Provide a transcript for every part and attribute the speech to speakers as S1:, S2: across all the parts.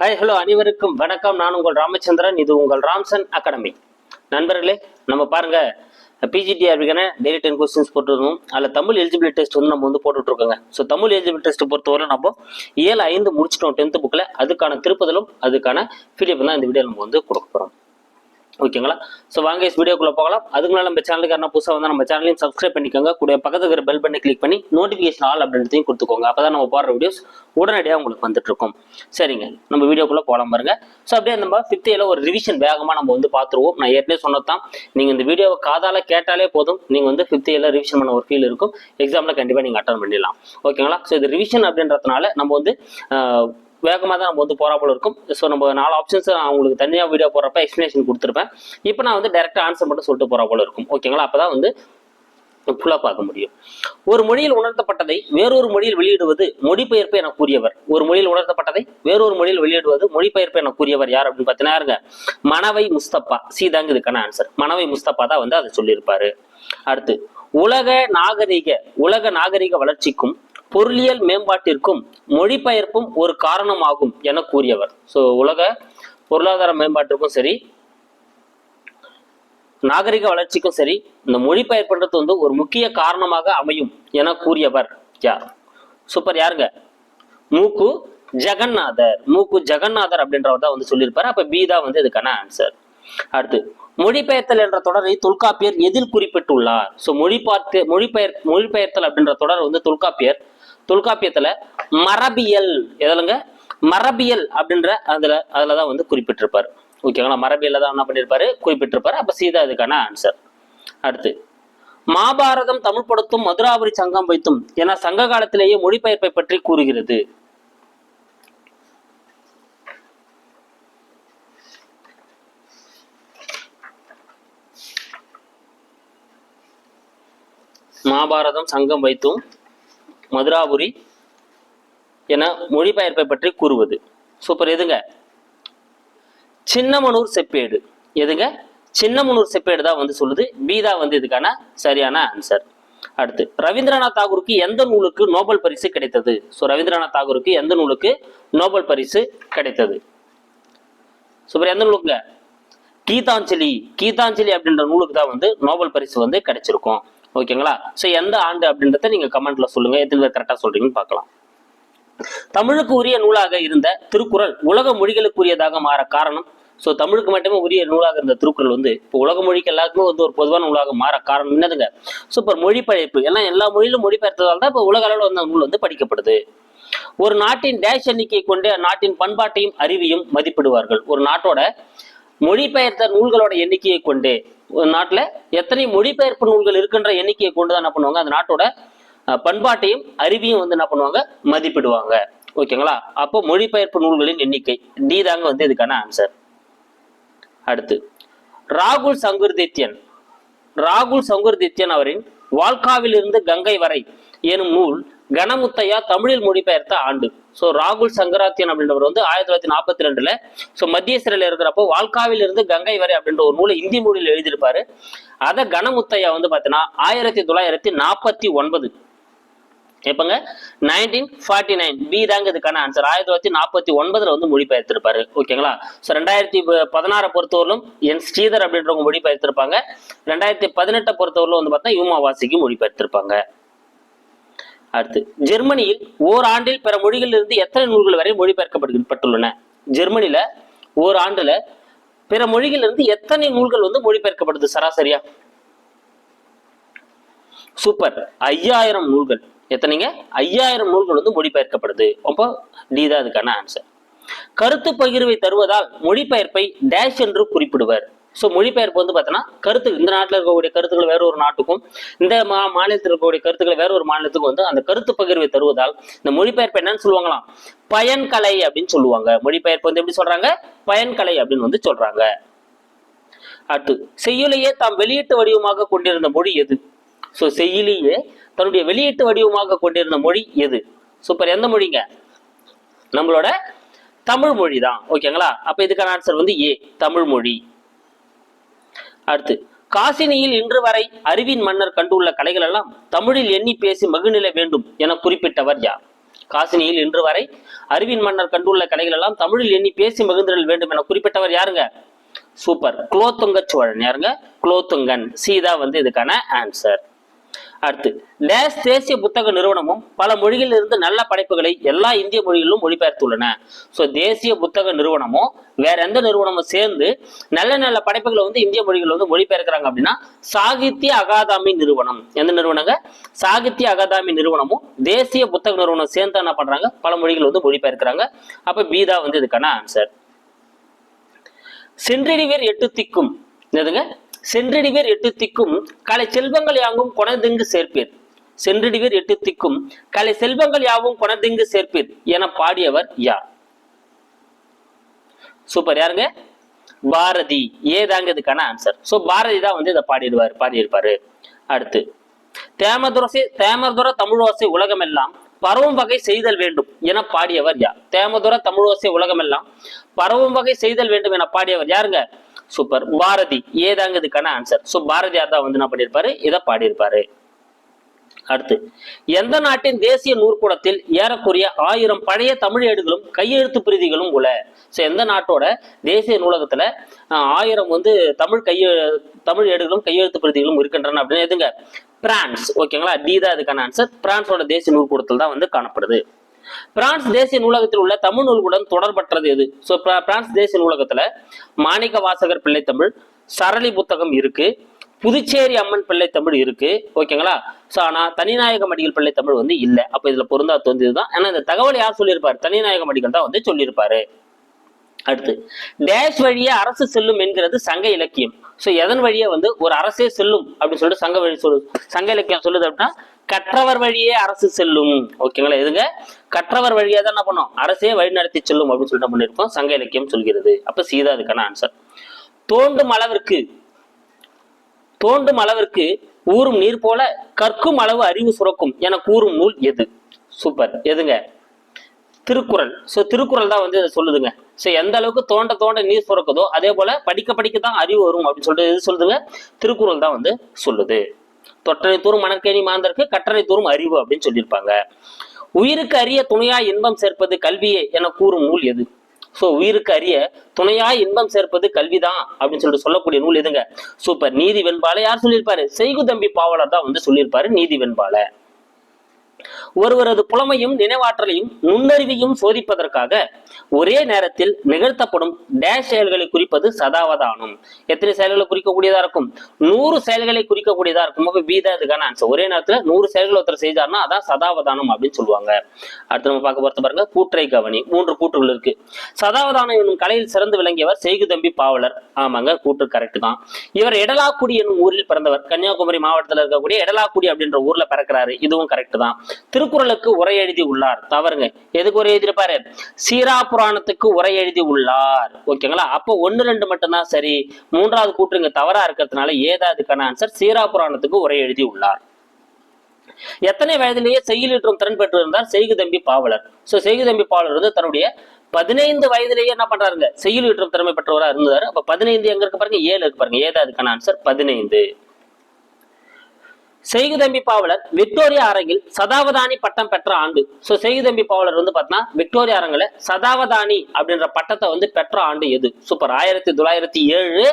S1: Hi hello அனைவருக்கும் வணக்கம். நான் உங்கள் ராமச்சந்திரன். இது உங்கள் ராம்சன் அகாடமி. நண்பர்களே நம்ம பாருங்க பிஜிடிஆர்பிக்கான டெய்லி டென் கொஸ்டின்ஸ் போட்டுருந்தோம். அதில் தமிழ் எலிஜிபிலிட்டி டெஸ்ட் வந்து நம்ம வந்து போட்டுட்டு இருக்கோங்க ஸோ தமிழ் எலிஜிபிலிட்டி டெஸ்ட் பொறுத்தவரை நம்ம ஏழு ஐந்து முடிச்சிட்டோம் டென்த்து புக்கில் அதுக்கான திருப்புதலும் அதுக்கான பிடிஎஃப் தான் இந்த வீடியோ நம்ம வந்து கொடுக்க போகிறோம் ஓகேங்களா? ஸோ வாங்க வீடியோக்குள்ள போகலாம். அதுக்கு மேலே நம்ம சேனலுக்கு யாரா புதுசாக வந்து நம்ம சேனலையும் சப்ஸ்கிரைப் பண்ணிக்கோங்க. கூட பக்கத்துக்கு இருக்கிற பெல் பண்ணி கிளிக் பண்ணி நோட்டிஃபிகேஷன் ஆல் அப்படின்றதையும் கொடுத்துக்கோங்க. அப்போ தான் நம்ம போடுற வீடியோஸ் உடனடியாக உங்களுக்கு வந்துட்டு இருக்கும். சரிங்க. நம்ம வீடியோக்குள்ளே போகலாம் பாருங்க. ஸோ அப்படியே நம்ம ஃபிஃப்த் இயர்ல ஒரு ரிவிஷன் வேகமாக நம்ம வந்து பார்த்துருவோம். நான் ஏற்கனவே சொன்னதான் நீங்கள் இந்த வீடியோவை காதால் கேட்டாலே போதும். நீங்கள் வந்து ஃபிஃப்த் இயரில் ரிவிஷன் பண்ண ஒரு ஃபீல் இருக்கும். எக்ஸாமில் கண்டிப்பாக நீங்கள் அட்டன் பண்ணிடலாம். ஓகேங்களா? ஸோ இது ரிவிஷன் அப்படின்றதுனால நம்ம வந்து வேகமாக தான் நம்ம வந்து போகிறா போல இருக்கும். ஸோ நம்ம நாலு ஆப்ஷன்ஸ் நான் உங்களுக்கு தனியாக வீடியோ போடுறப்ப எக்ஸ்ப்ளனேஷன் கொடுத்துருப்பேன். இப்போ நான் வந்து டேரெக்டாக ஆன்சர் மட்டும் சொல்லிட்டு போறா போல இருக்கும். ஓகேங்களா அப்பதான் வந்து ஃபுல்லாக பார்க்க முடியும். ஒரு மொழியில் உணர்த்தப்பட்டதை வேறொரு மொழியில் வெளியிடுவது மொழிபெயர்ப்பு என கூறியவர். ஒரு மொழியில் உணர்த்தப்பட்டதை வேறொரு மொழியில் வெளியிடுவது மொழிபெயர்ப்பு என கூறியவர் யார் அப்படின்னு பார்த்தீங்கன்னா யாருங்க மணவை முஸ்தபா. சீதாங்க இதுக்கான ஆன்சர் மணவை முஸ்தபா தான் வந்து அதை சொல்லியிருப்பாரு. அடுத்து உலக நாகரிக உலக நாகரிக வளர்ச்சிக்கும் பொருளியல் மேம்பாட்டிற்கும் மொழிபெயர்ப்பும் ஒரு காரணமாகும் என கூறியவர். ஸோ உலக பொருளாதார மேம்பாட்டிற்கும் சரி நாகரிக வளர்ச்சிக்கும் சரி இந்த மொழிபெயர்ப்புன்றது வந்து ஒரு முக்கிய காரணமாக அமையும் என கூறியவர் யார்? சூப்பர் யாருங்க? மூக்கு ஜெகநாதர். மூக்கு ஜெகநாதர் அப்படின்றவர் தான் வந்து சொல்லியிருப்பாரு. அப்ப பி தான் வந்து இதுக்கான ஆன்சர் அடுத்து மொழிபெயர்த்தல் என்ற தொடரை தொல்காப்பியர் எதில் குறிப்பிட்டுள்ளார்? ஸோ மொழிபார்த்து மொழிபெயர் மொழிபெயர்த்தல் அப்படின்ற தொடர் வந்து தொல்காப்பியர் தொல்காப்பியத்துல மரபியல் எதுலங்க? மரபியல் அப்படின்ற அதுல அதுலதான் வந்து குறிப்பிட்டிருப்பாரு. ஓகேங்களா? மரபியல்ல தான் என்ன பண்ணியிருப்பாரு குறிப்பிட்டிருப்பாரு. அப்ப சீதா இதுக்கான ஆன்சர் அடுத்து மாபாரதம் தமிழ் படுத்தும் மதுராபுரி சங்கம் வைத்தும் என சங்க காலத்திலேயே மொழிபெயர்ப்பை பற்றி கூறுகிறது. மாபாரதம் சங்கம் வைத்தும் மதுராபுரி என மொழிபெயர்ப்பை பற்றி கூறுவது. சூப்பர். எதுங்க? சின்னமனூர் செப்பேடு. எதுங்க? சின்னமனூர் செப்பேடு தான் வந்து சொல்லுது. பீதா வந்து இதுக்கான சரியான ஆன்சர் அடுத்து ரவீந்திரநாத் தாகூருக்கு எந்த நூலுக்கு நோபல் பரிசு கிடைத்தது? ஸோ ரவீந்திரநாத் தாகூருக்கு எந்த நூலுக்கு நோபல் பரிசு கிடைத்தது? சூப்பர். எந்த நூலுக்குங்க கீதாஞ்சலி. கீதாஞ்சலி அப்படின்ற நூலுக்கு தான் வந்து நோபல் பரிசு வந்து கிடைச்சிருக்கும். ஓகேங்களா ஸோ எந்த ஆண்டு அப்படின்றத நீங்க கமெண்ட்ல சொல்லுங்க. எத்தனை பேர் கரெக்டாக சொல்றீங்கன்னு பார்க்கலாம். தமிழுக்கு உரிய நூலாக இருந்த திருக்குறள் உலக மொழிகளுக்குரியதாக மாற காரணம். ஸோ தமிழுக்கு மட்டுமே உரிய நூலாக இருந்த திருக்குறள் வந்து இப்போ உலக மொழிக்கு எல்லாருக்குமே வந்து ஒரு பொதுவான நூலாக மாற காரணம் என்னதுங்க? சூப்பர் மொழிபெயர்ப்பு. எல்லாம் எல்லா மொழியிலும் மொழிபெயர்த்ததால் தான் இப்போ உலக அளவில் வந்த அந்த நூல் வந்து படிக்கப்படுது. ஒரு நாட்டின் டேஷ் எண்ணிக்கை கொண்டு அந்நாட்டின் பண்பாட்டையும் அறிவையும் மதிப்பிடுவார்கள். ஒரு நாட்டோட மொழிபெயர்த்த நூல்களோட எண்ணிக்கையை கொண்டு நாட்டில் எத்தனை மொழிபெயர்ப்பு நூல்கள் இருக்கின்ற எண்ணிக்கையை கொண்டு தான் என்ன பண்ணுவாங்க? அந்த நாட்டோட பண்பாட்டையும் அறிவையும் வந்து என்ன பண்ணுவாங்க? மதிப்பிடுவாங்க. ஓகேங்களா? அப்போ மொழிபெயர்ப்பு நூல்களின் எண்ணிக்கை. டி தாங்க வந்து இதுக்கான ஆன்சர் அடுத்து ராகுல் சங்குர்தித்யன் ராகுல் சங்குர்தித்யன் அவரின் வால்காவிலிருந்து கங்கை வரை எனும் நூல் கணமுத்தையா தமிழில் மொழிபெயர்த்த ஆண்டு. ஸோ ராகுல் சங்கராத்தியன் அப்படின்றவர் வந்து ஆயிரத்தி தொள்ளாயிரத்தி நாற்பத்தி ரெண்டுல ஸோ மத்திய சிறையில் இருக்கிறப்போ வால்காவில் இருந்து கங்கை வரை அப்படின்ற ஒரு நூலை இந்தி மொழியில் எழுதியிருப்பாரு. அதை கணமுத்தையா வந்து பார்த்தீங்கன்னா ஆயிரத்தி தொள்ளாயிரத்தி நாற்பத்தி ஒன்பது. எப்பங்க நைன்டீன் ஃபார்ட்டி நைன் பி தாங்க இதுக்கான ஆன்சர் ஆயிரத்தி தொள்ளாயிரத்தி நாற்பத்தி ஒன்பதுல வந்து மொழிபெயர்த்திருப்பாரு. ஓகேங்களா? ஸோ ரெண்டாயிரத்தி பதினாறை பொறுத்தவரையிலும் என் ஸ்ரீதர் அப்படின்றவங்க மொழிபெயர்த்திருப்பாங்க. ரெண்டாயிரத்தி பதினெட்டை பொறுத்தவரையிலும் வந்து பார்த்தா யூமா வாசிக்கு மொழிபெயர்த்திருப்பாங்க. அடுத்து ஜெர்மனியில் ஓராண்டில் பிற மொழிகளில் இருந்து எத்தனை நூல்கள் வரை மொழிபெயர்க்கப்பட்டுள்ளன? ஜெர்மனியில ஓராண்டுல பிற மொழிகளில் இருந்து எத்தனை நூல்கள் வந்து மொழிபெயர்க்கப்படுது சராசரியா? சூப்பர். ஐயாயிரம் நூல்கள். எத்தனைங்க? ஐயாயிரம் நூல்கள் வந்து மொழிபெயர்க்கப்படுது. அப்போ டி தான் அதுக்கான ஆன்சர் கருத்து பகிர்வை தருவதால் மொழிபெயர்ப்பை டேஷ் என்று குறிப்பிடுவர். ஸோ மொழிபெயர்ப்பு வந்து பார்த்தோன்னா கருத்து இந்த நாட்டில் இருக்கக்கூடிய கருத்துக்கள் வேற ஒரு நாட்டுக்கும் இந்த மா மாநிலத்தில் இருக்கக்கூடிய கருத்துக்கள் வேற ஒரு மாநிலத்துக்கும் வந்து அந்த கருத்து பகிர்வை தருவதால் இந்த மொழிபெயர்ப்பு என்னன்னு சொல்லுவாங்களாம். பயன்கலை அப்படின்னு சொல்லுவாங்க. மொழிபெயர்ப்பு வந்து எப்படி சொல்றாங்க? பயன்கலை அப்படின்னு வந்து சொல்றாங்க. அடுத்து செய்யுலையே தாம் வெளியீட்டு வடிவமாக கொண்டிருந்த மொழி எது? ஸோ செய்யுலையே தன்னுடைய வெளியீட்டு வடிவமாக கொண்டிருந்த மொழி எது? சூப்பர் எந்த மொழிங்க? நம்மளோட தமிழ் மொழி தான் ஓகேங்களா அப்ப இதுக்கான ஆன்சர் வந்து ஏ தமிழ் மொழி. அடுத்து காசினியில் இன்று வரை அறிவின் மன்னர் கண்டுள்ள கலைகள் எல்லாம் தமிழில் எண்ணி பேசி மகிழ்நிலை வேண்டும் என குறிப்பிட்டவர் யார்? காசினியில் இன்று வரை அறிவின் மன்னர் கண்டுள்ள கலைகள் எல்லாம் தமிழில் எண்ணி பேசி மகிழ்ந்திடல் வேண்டும் என குறிப்பிட்டவர் யாருங்க? சூப்பர். குலோத்துங்க சோழன் யாருங்க? குலோத்துங்கன். சீதா வந்து இதுக்கான ஆன்சர் அடுத்து டேஸ் தேசிய புத்தக நிறுவனமும் பல மொழிகளில் இருந்து நல்ல படைப்புகளை எல்லா இந்திய மொழிகளிலும் மொழிபெயர்த்துள்ளன. ஸோ தேசிய புத்தக நிறுவனமும் வேற எந்த நிறுவனமும் சேர்ந்து நல்ல நல்ல படைப்புகளை வந்து இந்திய மொழிகள் வந்து மொழிபெயர்க்கிறாங்க அப்படின்னா சாகித்ய அகாதமி நிறுவனம். எந்த நிறுவனங்க? சாகித்ய அகாதமி நிறுவனமும் தேசிய புத்தக நிறுவனம் சேர்ந்து என்ன பண்றாங்க? பல மொழிகள் வந்து மொழிபெயர்க்கிறாங்க. அப்ப பீதா வந்து இதுக்கான ஆன்சர் சென்றிடிவேர் எட்டு திக்கும். என்னதுங்க? சென்றடிவேர் எட்டு திக்கும் கலை செல்வங்கள் யாவும் கொணதிங்கு சேர்ப்பீர். சென்றடிவேர் எட்டு திக்கும் கலை செல்வங்கள் யாவும் கொணதிங்கு சேர்ப்பீர் என பாடியவர் யார்? சூப்பர் யாருங்க? பாரதி. ஏதாங்க இதுக்கான ஆன்சர் சோ பாரதி தான் வந்து இதை பாடிடுவார் பாடியிருப்பாரு. அடுத்து தேமதுரசை தேமதுர தமிழோசை உலகமெல்லாம் பரவும் வகை செய்தல் வேண்டும் என பாடியவர் யார்? தேமதுர தமிழோசை உலகமெல்லாம் பரவும் வகை செய்தல் வேண்டும் என பாடியவர் யாருங்க? சூப்பர் பாரதி ஏதாங்க இதுக்கான ஆன்சர் ஸோ பாரதியார் தான் வந்து என்ன பண்ணியிருப்பாரு இதை பாடியிருப்பாரு. அடுத்து எந்த நாட்டின் தேசிய நூற்கூடத்தில் ஏறக்குறைய ஆயிரம் பழைய தமிழ் ஏடுகளும் கையெழுத்து பிரதிகளும் உள்ள? ஸோ எந்த நாட்டோட தேசிய நூலகத்துல ஆயிரம் வந்து தமிழ் கைய தமிழ் ஏடுகளும் கையெழுத்து பிரதிகளும் இருக்கின்றன அப்படின்னு எதுங்க? பிரான்ஸ். ஓகேங்களா டி தான் இதுக்கான ஆன்சர் பிரான்ஸோட தேசிய நூற்கூடத்தில் தான் வந்து காணப்படுது. பிரான்ஸ் தேசிய நூலகத்தில் உள்ள தமிழ் நூல்களுடன் தொடர்பற்றது எது? ஸோ பிரான்ஸ் தேசிய நூலகத்துல மாணிக்க வாசகர் பிள்ளை தமிழ் சரளி புத்தகம் இருக்கு புதுச்சேரி அம்மன் பிள்ளை தமிழ் இருக்கு ஓகேங்களா ஸோ ஆனால் தனிநாயக மடிகள் பிள்ளை தமிழ் வந்து இல்லை. அப்ப இதுல பொருந்தா தோன்றியது தான் ஏன்னா இந்த தகவல் யார் சொல்லியிருப்பார்? தனிநாயக மடிகள் தான் வந்து சொல்லியிருப்பாரு. அடுத்து டேஷ் வழியே அரசு செல்லும் என்கிறது சங்க இலக்கியம். ஸோ எதன் வழியே வந்து ஒரு அரசே செல்லும் அப்படின்னு சொல்லிட்டு சங்க வழி சொல்லு சங்க இலக்கியம் சொல்லுது அப்படின்னா கற்றவர் வழியே அரசு செல்லும். ஓகேங்களா? எதுங்க? கற்றவர் வழியே தான் என்ன பண்ணும்? அரசே வழி நடத்தி செல்லும் அப்படின்னு சொல்லிட்டு பண்ணியிருக்கோம் சங்க இலக்கியம் சொல்கிறது. அப்ப சீதா அதுக்கான ஆன்சர் தோண்டும் அளவிற்கு தோண்டும் அளவிற்கு ஊறும் நீர் போல கற்கும் அளவு அறிவு சுரக்கும் என கூறும் நூல் எது? சூப்பர் எதுங்க? திருக்குறள். ஸோ திருக்குறள் தான் வந்து சொல்லுதுங்க. ஸோ எந்த அளவுக்கு தோண்ட தோண்ட நீர் சுரக்குதோ அதே போல படிக்க படிக்க தான் அறிவு வரும் அப்படின்னு சொல்லிட்டு எது சொல்லுதுங்க? திருக்குறள் தான் வந்து சொல்லுது. தொற்றனை தூரும் மணற்கேணி மாந்தருக்கு கற்றனை தூரும் அறிவு அப்படின்னு சொல்லியிருப்பாங்க. உயிருக்கு அறிய துணையா இன்பம் சேர்ப்பது கல்வியே என கூறும் நூல் எது? ஸோ உயிருக்கு அறிய துணையா இன்பம் சேர்ப்பது கல்விதான் அப்படின்னு சொல்லிட்டு சொல்லக்கூடிய நூல் எதுங்க? சூப்பர் நீதி வெண்பாலை யார் சொல்லியிருப்பாரு? செய்குதம்பி பாவலர் தான் வந்து சொல்லியிருப்பாரு நீதி வெண்பாலை. ஒருவரது புலமையும் நினைவாற்றலையும் நுண்ணறிவையும் சோதிப்பதற்காக ஒரே நேரத்தில் நிகழ்த்தப்படும் டேஷ் செயல்களை குறிப்பது சதாவதானம். எத்தனை செயல்களை குறிக்கக்கூடியதா இருக்கும்? நூறு செயல்களை குறிக்கக்கூடியதா இருக்கும். அப்ப பி தான் இதுக்கான ஆன்சர் ஒரே நேரத்துல நூறு செயல்கள் ஒருத்தர் செய்தார்னா அதான் சதாவதானம் அப்படின்னு சொல்லுவாங்க. அடுத்து நம்ம பார்க்க போறது பாருங்க கூற்றை கவனி. மூன்று கூற்றுகள் இருக்கு. சதாவதானம் என்னும் கலையில் சிறந்து விளங்கியவர் செய்குதம்பி பாவலர். ஆமாங்க கூற்று கரெக்ட் தான். இவர் எடலாக்குடி என்னும் ஊரில் பிறந்தவர். கன்னியாகுமரி மாவட்டத்தில் இருக்கக்கூடிய எடலாக்குடி அப்படின்ற ஊர்ல பிறக்கிறாரு. இதுவும் கரெக்ட் தான். திருக்குறளுக்கு உரை எழுதி உள்ளார். தவறுங்க எதுக்கு உரை எழுதியிருப்பாரு சீரா புராணத்துக்கு உரை எழுதி உள்ளார். ஓகேங்களா? அப்போ ஒன்னு ரெண்டு மட்டும்தான் சரி. மூன்றாவது கூற்றுங்க தவறா இருக்கிறதுனால ஏதாவதுக்கான ஆன்சர் சீரா புராணத்துக்கு உரை எழுதி உள்ளார். எத்தனை வயதிலேயே செய்யுளிற்றும் திறன் பெற்றிருந்தார்? செய்குதம்பி பாவலர். சோ செய்குதம்பி பாவலர் வந்து தன்னுடைய பதினைந்து வயதிலேயே என்ன பண்றாருங்க? செய்யுளிற்றும் திறமை பெற்றவராக இருந்தார் அப்ப பதினைந்து எங்க இருக்கு பாருங்க? ஏழு இருக்கு பாருங்க. ஏதாவதுக்கான ஆன்சர் பதினைந்து. செய்குதம்பி பாவலர் விக்டோரியா அரங்கில் சதாவதானி பட்டம் பெற்ற ஆண்டு. சோ செய்குதம்பி பாவலர் வந்து பாத்தீங்கன்னா விக்டோரியா அரங்கில சதாவதானி அப்படின்ற பட்டத்தை வந்து பெற்ற ஆண்டு எது? சூப்பர் ஆயிரத்தி தொள்ளாயிரத்தி ஏழு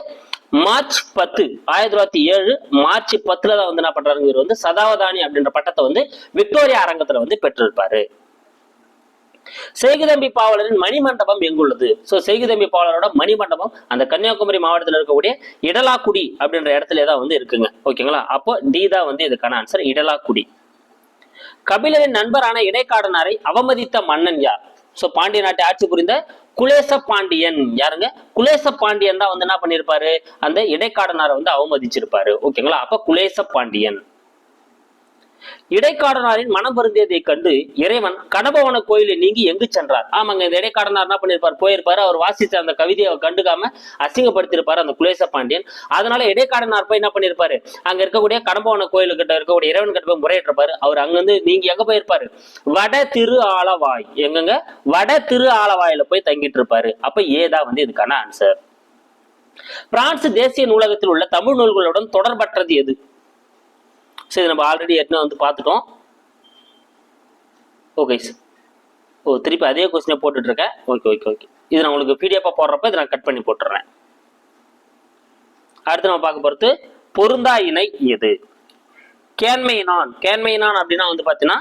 S1: மார்ச் பத்து ஆயிரத்தி தொள்ளாயிரத்தி ஏழு மார்ச் பத்துல தான் வந்து என்ன பண்றாரு? இவர் வந்து சதாவதானி அப்படின்ற பட்டத்தை வந்து விக்டோரியா அரங்கத்துல வந்து பெற்றிருப்பாரு. செய்குதம்பி பாவலரின் மணிமண்டபம் எங்குள்ளது? ஸோ செய்குதம்பி பாவலரோட மணிமண்டபம் அந்த கன்னியாகுமரி மாவட்டத்தில் இருக்கக்கூடிய இடலாக்குடி அப்படின்ற இடத்துல தான் வந்து இருக்குங்க. ஓகேங்களா அப்போ டி தான் வந்து இதுக்கான ஆன்சர் இடலாக்குடி. கபிலரின் நண்பரான இடைக்காடனாரை அவமதித்த மன்னன் யார்? சோ பாண்டிய நாட்டை ஆட்சி புரிந்த குலேச பாண்டியன் யாருங்க? குலேச பாண்டியன் தான் வந்து என்ன பண்ணிருப்பாரு? அந்த இடைக்காடனாரை வந்து அவமதிச்சிருப்பாரு. ஓகேங்களா அப்ப குலேச பாண்டியன். இடைக்காடனாரின் மனம் பொருந்தியதை கண்டு இறைவன் கடபவன கோயிலை நீங்கி எங்கு சென்றார்? ஆமாங்க இந்த இடைக்காடனார் என்ன பண்ணிருப்பார்? போயிருப்பாரு. அவர் வாசிச்ச அந்த கவிதையை கண்டுக்காம அசிங்கப்படுத்திருப்பாரு அந்த குலேச பாண்டியன். அதனால இடைக்காடனார் போய் என்ன பண்ணிருப்பாரு? அங்க இருக்கக்கூடிய கடம்பவன கோயிலுக்கிட்ட இருக்கக்கூடிய இறைவன் கிட்ட போய் முறையிட்டிருப்பாரு. அவர் அங்கிருந்து நீங்க எங்க போயிருப்பாரு? வட திரு ஆலவாய் எங்கங்க? வட திரு ஆலவாயில போய் தங்கிட்டு இருப்பாரு அப்ப ஏதா வந்து இதுக்கான ஆன்சர் பிரான்ஸ் தேசிய நூலகத்தில் உள்ள தமிழ் நூல்களுடன் தொடர்பற்றது எது? சரி நம்ம ஆல்ரெடி ஏற்கனவே வந்து பார்த்துட்டோம். ஓகே சார் ஓ திருப்பி அதே கொஸ்டினை போட்டுட்ருக்கேன். ஓகே ஓகே ஓகே இது நான் உங்களுக்கு பிடிஎஃபாக போடுறப்ப இதை நான் கட் பண்ணி போட்டுறேன் அடுத்து நம்ம பார்க்க போகிறது பொருந்தா இணை எது? கேண்மைனான் கேண்மைனான் அப்படின்னா வந்து பார்த்தீங்கன்னா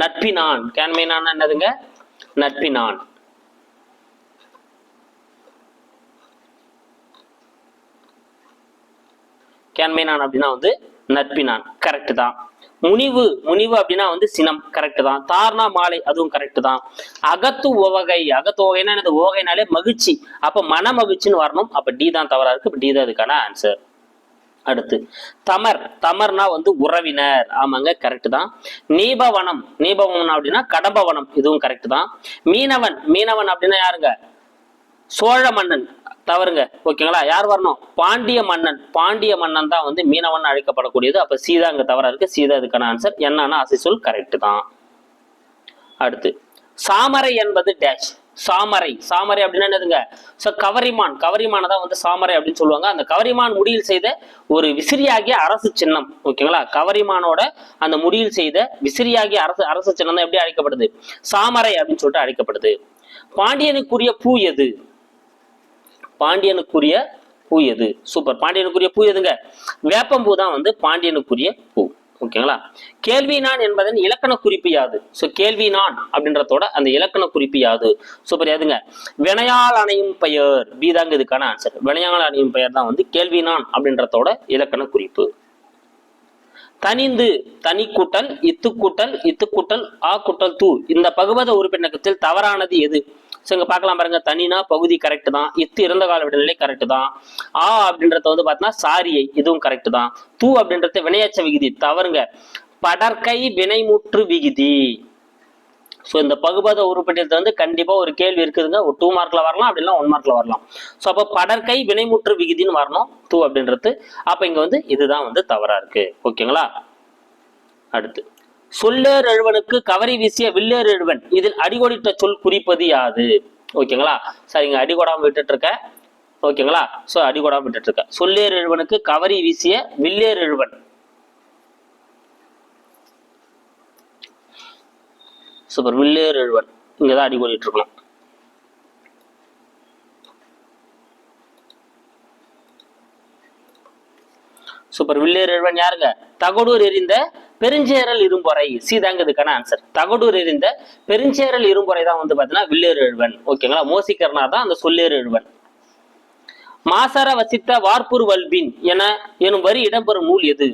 S1: நட்பினான். கேண்மைனான் என்னதுங்க? நட்பினான். கேண்மைனான் அப்படின்னா வந்து நட்பினான் கரெக்ட் தான். முனிவு முனிவு அப்படின்னா வந்து சினம். கரெக்ட் தான். தார்னா மாலை அதுவும் கரெக்ட் தான். அகத்து உவகை அகத்து உவகைன்னா உவகைனாலே மகிழ்ச்சி. அப்ப மன மகிழ்ச்சின்னு வரணும். அப்ப டி தான் தவறா இருக்கு. இப்ப டி தான் இதுக்கான ஆன்சர் அடுத்து தமர். தமர்னா வந்து உறவினர். ஆமாங்க கரெக்ட் தான். நீபவனம். நீபவனம் அப்படின்னா கடம்பவனம். இதுவும் கரெக்ட் தான். மீனவன். மீனவன் அப்படின்னா யாருங்க? சோழ மன்னன். தவறுங்க. ஓகேங்களா? யார் வரணும்? பாண்டிய மன்னன். பாண்டிய மன்னன் தான் வந்து மீனவன் அழைக்கப்படக்கூடியது. அப்ப சீதா இங்க தவறா இருக்கு. சீதா இதுக்கான ஆன்சர் என்னன்னா அசைசொல் கரெக்ட் தான். அடுத்து சாமரை என்பது டேஷ் சாமரை. சாமரை அப்படின்னா என்னதுங்க? ஸோ கவரிமான். கவரிமானை தான் வந்து சாமரை அப்படின்னு சொல்லுவாங்க. அந்த கவரிமான் முடியில் செய்த ஒரு விசிறியாகிய அரசு சின்னம். ஓகேங்களா? கவரிமானோட அந்த முடியில் செய்த விசிறியாகிய அரசு அரசு சின்னம் தான் எப்படி அழைக்கப்படுது? சாமரை அப்படின்னு சொல்லிட்டு அழைக்கப்படுது. பாண்டியனுக்குரிய பூ எது? பாண்டியனுக்குரிய பூ எது? சூப்பர் பாண்டியனுக்குரிய பூ எதுங்க? வேப்பம்பூ தான் வந்து பாண்டியனுக்குரிய பூ. ஓகேங்களா கேள்வி நான் என்பதன் இலக்கண குறிப்பு யாது? ஸோ கேள்வி நான் அப்படின்றதோட அந்த இலக்கண குறிப்பு யாது? சூப்பர் யாதுங்க வினையால் அணையும் பெயர். பி தாங்க இதுக்கான ஆன்சர் வினையால் அணையும் பெயர் தான் வந்து கேள்வி நான் அப்படின்றதோட இலக்கண குறிப்பு. தனிந்து தனி கூட்டல் இத்து கூட்டல் இத்து கூட்டல் ஆ கூட்டல் தூ. இந்த பகுபத உறுப்பினக்கத்தில் தவறானது எது? ஸோ இங்கே பார்க்கலாம் பாருங்க. தனினா பகுதி கரெக்ட் தான். இத்து இறந்த கால விடுதலை கரெக்ட் தான். ஆ அப்படின்றத வந்து பார்த்தீங்கன்னா சாரியை இதுவும் கரெக்ட் தான். தூ அப்படின்றது வினையாச்ச விகுதி. தவறுங்க. படற்கை வினைமுற்று விகுதி. ஸோ இந்த பகுபத உருப்படியத்துல வந்து கண்டிப்பாக ஒரு கேள்வி இருக்குதுங்க. ஒரு டூ மார்க்கில் வரலாம் அப்படின்னா ஒன் மார்க்கில் வரலாம். ஸோ அப்போ படற்கை வினைமுற்று விகுதின்னு வரணும் டூ அப்படின்றது. அப்போ இங்கே வந்து இதுதான் வந்து தவறாக இருக்குது ஓகேங்களா அடுத்து. சொல்லேரழுவனுக்கு கவரி வீசிய வில்லேர் எழுவன். இதில் அடிகோடிட்ட சொல் குறிப்பது யாது? ஓகேங்களா? சரிங்க அடிகோடாம விட்டுட்டு இருக்கேன் ஓகேங்களா? ஸோ அடிகோடாம விட்டுட்டு இருக்கேன் சொல்லேர் எழுவனுக்கு கவரி வீசிய வில்லேர் சூப்பர் வில்லேர் எழுவன். இங்கதான் அடிகோடிட்டு இருக்கணும் சூப்பர் வில்லேர் எழுவன் யாருங்க? தகடூர் எறிந்த பெருஞ்சேரல் இரும்பொறை. சீதாங்க இதுக்கான ஆன்சர் தகடூர் எறிந்த பெருஞ்சேரல் இரும்பொறை தான் வந்து பாத்தீங்கன்னா வில்லேர் எழுவன். ஓகேங்களா மோசிக்கர்னா தான் அந்த சொல்லேர் எழுவன். மாசர வசித்த வார்ப்புரு வல்பின் என எனும் வரி இடம்பெறும் நூல் எது?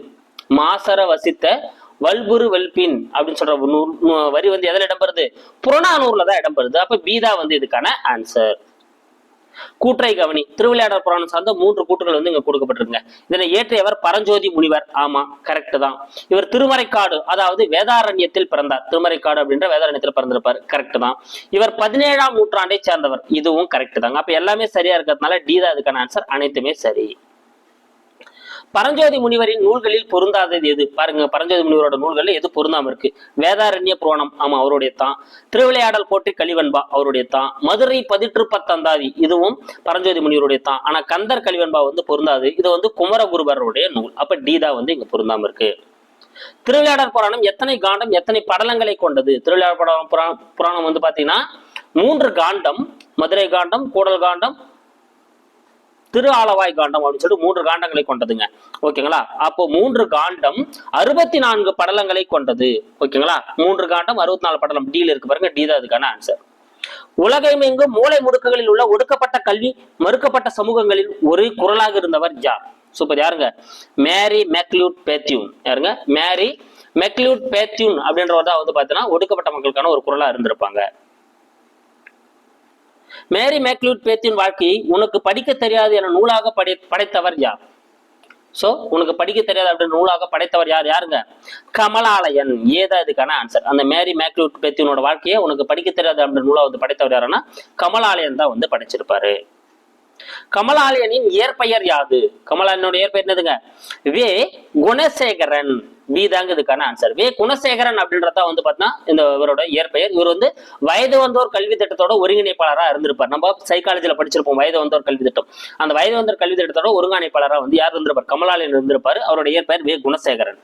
S1: மாசர வசித்த வல்புரு வல்பின் அப்படின்னு சொல்ற நூல் வரி வந்து எதில் இடம்பெறுது? புறநானூர்ல தான் இடம்பெறுது. அப்ப பீதா வந்து இதுக்கான ஆன்சர் கூற்றை கவனி. திருவிளையாடல் புராணம் சார்ந்த மூன்று கூற்றுகள் வந்து இங்க கொடுக்கப்பட்டிருங்க இதனை இயற்றியவர் பரஞ்சோதி முனிவர். ஆமா கரெக்ட் தான். இவர் திருமறைக்காடு அதாவது வேதாரண்யத்தில் பிறந்தார். திருமறைக்காடு அப்படின்ற வேதாரண்யத்தில் பிறந்திருப்பார். கரெக்ட் தான். இவர் பதினேழாம் நூற்றாண்டை சேர்ந்தவர். இதுவும் கரெக்ட் தாங்க. அப்ப எல்லாமே சரியா இருக்கிறதுனால டி தான் இதுக்கான ஆன்சர் அனைத்துமே சரி. பரஞ்சோதி முனிவரின் நூல்களில் பொருந்தாதது எது? பாருங்க பரஞ்சோதி முனிவரோட நூல்களில் எது பொருந்தாம இருக்கு? வேதாரண்ய புராணம் ஆமா அவருடைய தான். திருவிளையாடல் போற்றி கலிவன்பா அவருடைய தான். மதுரை பதிற்று பத்தந்தாதி இதுவும் பரஞ்சோதி முனிவருடைய தான். ஆனா கந்தர் கலிவன்பா வந்து பொருந்தாது. இது வந்து குமரகுருபருடைய நூல். அப்ப டீதா வந்து இங்க பொருந்தாம இருக்கு. திருவிளையாடல் புராணம் எத்தனை காண்டம் எத்தனை படலங்களை கொண்டது? திருவிளையாடல் புராணம் புராணம் வந்து பாத்தீங்கன்னா மூன்று காண்டம் மதுரை காண்டம் கூடல் காண்டம் திரு ஆலவாய் காண்டம் அப்படின்னு சொல்லிட்டு மூன்று காண்டங்களை கொண்டதுங்க. ஓகேங்களா? அப்போ மூன்று காண்டம் அறுபத்தி நான்கு படலங்களை கொண்டது. ஓகேங்களா? மூன்று காண்டம் அறுபத்தி நாலு படலம் டீல இருக்கு பாருங்க. டி தான் அதுக்கான ஆன்சர் உலகமெங்கும் மூளை முடுக்குகளில் உள்ள ஒடுக்கப்பட்ட கல்வி மறுக்கப்பட்ட சமூகங்களில் ஒரு குரலாக இருந்தவர் யார்? சூப்பர். யாருங்க? Mary McLeod Bethune. யாருங்க? மேரி மெக்லியூட் பேத்யூன் அப்படின்றவர் தான் வந்து பார்த்தீங்கன்னா ஒடுக்கப்பட்ட மக்களுக்கான ஒரு குரலா இருந்திருப்பாங்க. மேரி மேக்லூட் பேத்தின் வாழ்க்கையை உனக்கு படிக்க தெரியாது என நூலாக படை படைத்தவர் யார்? சோ உனக்கு படிக்க தெரியாது அப்படின்னு நூலாக படைத்தவர் யார்? யாருங்க? கமலாலயன். ஏதா இதுக்கான ஆன்சர் அந்த மேரி மேக்லூட் பேத்தினோட வாழ்க்கையை உனக்கு படிக்க தெரியாது அப்படின்னு நூலாக வந்து படைத்தவர் யாருன்னா கமலாலயன் தான் வந்து படைச்சிருப்பாரு. கமலாலயனின் இயற்பெயர் யாது? கமலாலயனோட இயற்பெயர் என்னதுங்க? வே. குணசேகரன். பி தாங்க இதுக்கான ஆன்சர் வே குணசேகரன் அப்படின்றத வந்து பார்த்தீங்கன்னா இந்த இவரோட இயற்பெயர். இவர் வந்து வயது வந்தோர் கல்வி திட்டத்தோட ஒருங்கிணைப்பாளராக இருந்திருப்பார். நம்ம சைக்காலஜியில் படிச்சிருப்போம் வயது வந்தோர் கல்வி திட்டம். அந்த வயது வந்தோர் கல்வி திட்டத்தோட ஒருங்கிணைப்பாளராக வந்து யார் இருந்திருப்பார்? கமலாலயன் இருந்திருப்பார். அவருடைய இயற்பெயர் வே குணசேகரன்.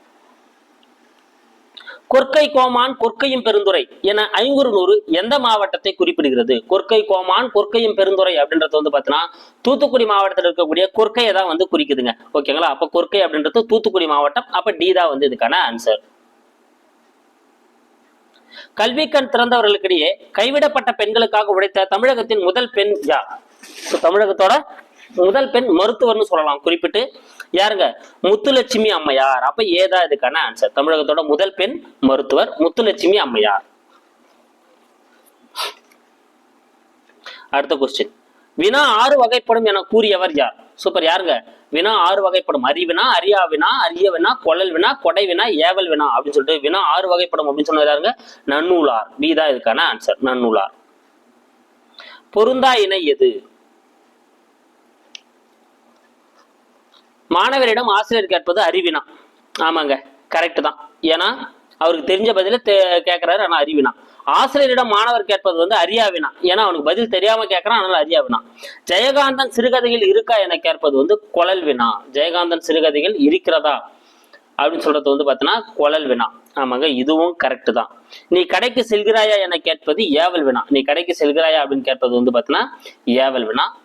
S1: கொற்கை கோமான் கொற்கையும் பெருந்துறை என ஐங்குறு நூறு எந்த மாவட்டத்தை குறிப்பிடுகிறது? கொற்கை கோமான் கொற்கையும் பெருந்துறை அப்படின்றது வந்து பார்த்தீங்கன்னா தூத்துக்குடி மாவட்டத்தில் இருக்கக்கூடிய கொற்கையை தான் வந்து குறிக்குதுங்க. ஓகேங்களா அப்போ கொற்கை அப்படின்றது தூத்துக்குடி மாவட்டம் அப்ப டி தான் வந்து இதுக்கான ஆன்சர் கல்வி கண் திறந்தவர்களுக்கிடையே கைவிடப்பட்ட பெண்களுக்காக உழைத்த தமிழகத்தின் முதல் பெண் யார்? தமிழகத்தோட முதல் பெண் மருத்துவர்னு சொல்லலாம். குறிப்பிட்டு யாருங்க? முத்துலட்சுமி அம்மையார். அப்ப ஏதா இதுக்கான ஆன்சர் தமிழகத்தோட முதல் பெண் மருத்துவர் முத்துலட்சுமி அம்மையார். அடுத்த கொஸ்டின் வினா ஆறு வகைப்படும் என கூறியவர் யார்? சூப்பர் யாருங்க? வினா ஆறு வகைப்படும். அறிவினா அரியா வினா அரிய வினா கொழல் வினா கொடை வினா ஏவல் வினா அப்படின்னு சொல்லிட்டு வினா ஆறு வகைப்படும் அப்படின்னு சொன்னது யாருங்க? நன்னூலார். பி தான் இதுக்கான ஆன்சர் நன்னூலார். பொருந்தா இணை எது? மாணவரிடம் ஆசிரியர் கேட்பது அறிவினா. ஆமாங்க கரெக்ட் தான். ஏன்னா அவருக்கு தெரிஞ்ச பதில தே- கேட்கிறாரு ஆனா அறிவினா. ஆசிரியரிடம் மாணவர் கேட்பது வந்து அறியாவினா. ஏன்னா அவனுக்கு பதில் தெரியாம கேட்கறான் அதனால அறியாவினா. ஜெயகாந்தன் சிறுகதைகள் இருக்கா என கேட்பது வந்து குழல் வினா ஜெயகாந்தன் சிறுகதைகள் இருக்கிறதா? அப்படின்னு சொல்றது வந்து பார்த்தீங்கன்னா குழல் வினா ஆமாங்க இதுவும் கரெக்ட் தான். நீ கடைக்கு செல்கிறாயா என கேட்பது ஏவல் வினா நீ கடைக்கு செல்கிறாயா அப்படின்னு கேட்பது வந்து பார்த்தீங்கன்னா ஏவல் வினா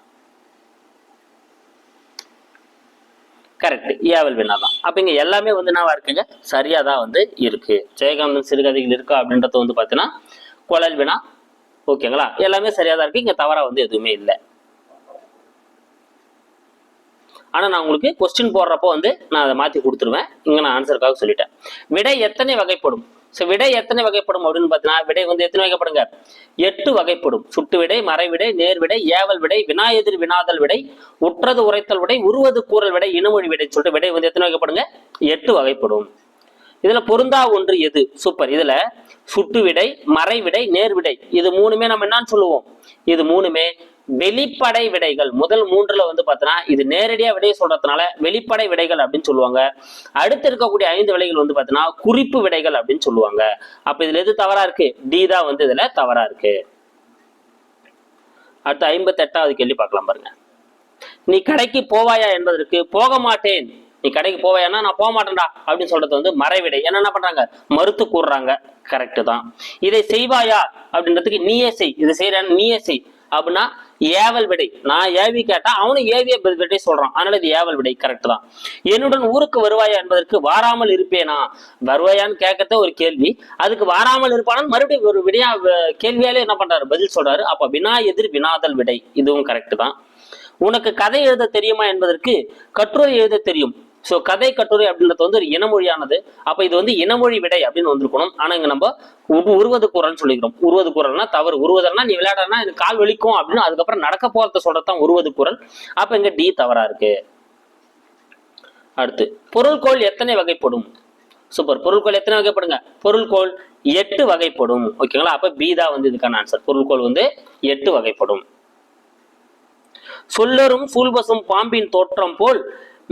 S1: கரெக்ட் ஏவல் வினா தான் அப்ப இங்க எல்லாமே வந்து என்னவா இருக்குங்க? சரியா தான் வந்து இருக்கு. ஜெயகாந்தன் சிறுகதைகள் இருக்கா அப்படின்றது வந்து பார்த்தீங்கன்னா குழல் வினா ஓகேங்களா? எல்லாமே சரியாக தான் இருக்கு. இங்க தவறா வந்து எதுவுமே இல்லை. ஆனா நான் உங்களுக்கு கொஸ்டின் போடுறப்போ வந்து நான் அதை மாத்தி கொடுத்துருவேன். இங்கே நான் ஆன்சருக்காக சொல்லிட்டேன். விடை எத்தனை வகைப்படும்? ஸோ விடை எத்தனை வகைப்படும் அப்படின்னு பார்த்தீங்கன்னா விடை வந்து எத்தனை வகைப்படுங்க? எட்டு வகைப்படும். சுட்டு விடை மறைவிடை நேர்விடை நேர் விடை ஏவல் விடை வினாயெதிர் வினாதல் விடை உற்றது உரைத்தல் விடை உருவது கூறல் விடை இனமொழி விடை சொல்லிட்டு விடை வந்து எத்தனை வகைப்படுங்க? எட்டு வகைப்படும். இதுல பொருந்தா ஒன்று எது? சூப்பர் இதுல சுட்டு விடை மறைவிடை நேர்விடை இது மூணுமே நம்ம என்னன்னு சொல்லுவோம். இது மூணுமே வெளிப்படை விடைகள். முதல் மூன்றுல வந்து பார்த்தோன்னா இது நேரடியா விடையை சொல்றதுனால வெளிப்படை விடைகள் அப்படின்னு சொல்லுவாங்க. அடுத்து இருக்கக்கூடிய ஐந்து விடைகள் வந்து பார்த்தோன்னா குறிப்பு விடைகள் அப்படின்னு சொல்லுவாங்க. அப்ப இதுல எது தவறா இருக்கு? டி தான் வந்து இதுல தவறா இருக்கு. அடுத்து ஐம்பத்தி எட்டாவது கேள்வி பார்க்கலாம் பாருங்க. நீ கடைக்கு போவாயா என்பதற்கு போக மாட்டேன். நீ கடைக்கு போவாயான்னா நான் போக மாட்டேன்டா அப்படின்னு சொல்றது வந்து மறைவிடை. என்ன என்ன பண்றாங்க? மறுத்து கூறுறாங்க. கரெக்ட் தான். இதை செய்வாயா அப்படின்றதுக்கு நீயே செய். இதை செய்யறான்னு நீயே செய். அப்படின்னா ஏவல் விடை. நான் ஏவி கேட்டா அவனும் ஏவிய விடை சொல்றான். அதனால இது ஏவல் விடை. கரெக்ட் தான். என்னுடன் ஊருக்கு வருவாயா என்பதற்கு வாராமல் இருப்பேனா? வருவாயான்னு கேட்கறத ஒரு கேள்வி. அதுக்கு வாராமல் இருப்பானு மறுபடியும் ஒரு விடையா கேள்வியாலே என்ன பண்றாரு? பதில் சொல்றாரு. அப்ப வினா எதிர் வினாதல் விடை. இதுவும் கரெக்ட் தான். உனக்கு கதை எழுத தெரியுமா என்பதற்கு கட்டுரை எழுத தெரியும். சோ கதை கட்டுரை அப்படின்றது வந்து ஒரு இனமொழியானது. அப்ப இது வந்து இனமொழி விடை அப்படின்னு வந்திருக்கணும். ஆனா இங்க நம்ம உருவது குரல்னு சொல்லிக்கிறோம். உருவது குரல்னா தவறு. உருவதல்னா நீ விளையாடனா எனக்கு கால் வலிக்கும் அப்படின்னு அதுக்கப்புறம் நடக்க போறத சொல்கிறதான் உருவது குரல். அப்ப இங்க டி தவறா இருக்கு. அடுத்து பொருள்கோள் எத்தனை வகைப்படும்? சூப்பர் பொருள்கோள் எத்தனை வகைப்படுங்க? பொருள்கோள் எட்டு வகைப்படும். ஓகேங்களா அப்ப பி தான் வந்து இதுக்கான ஆன்சர் பொருள்கோள் வந்து எட்டு வகைப்படும். சொல்லரும் சூல்பசும் பாம்பின் தோற்றம் போல்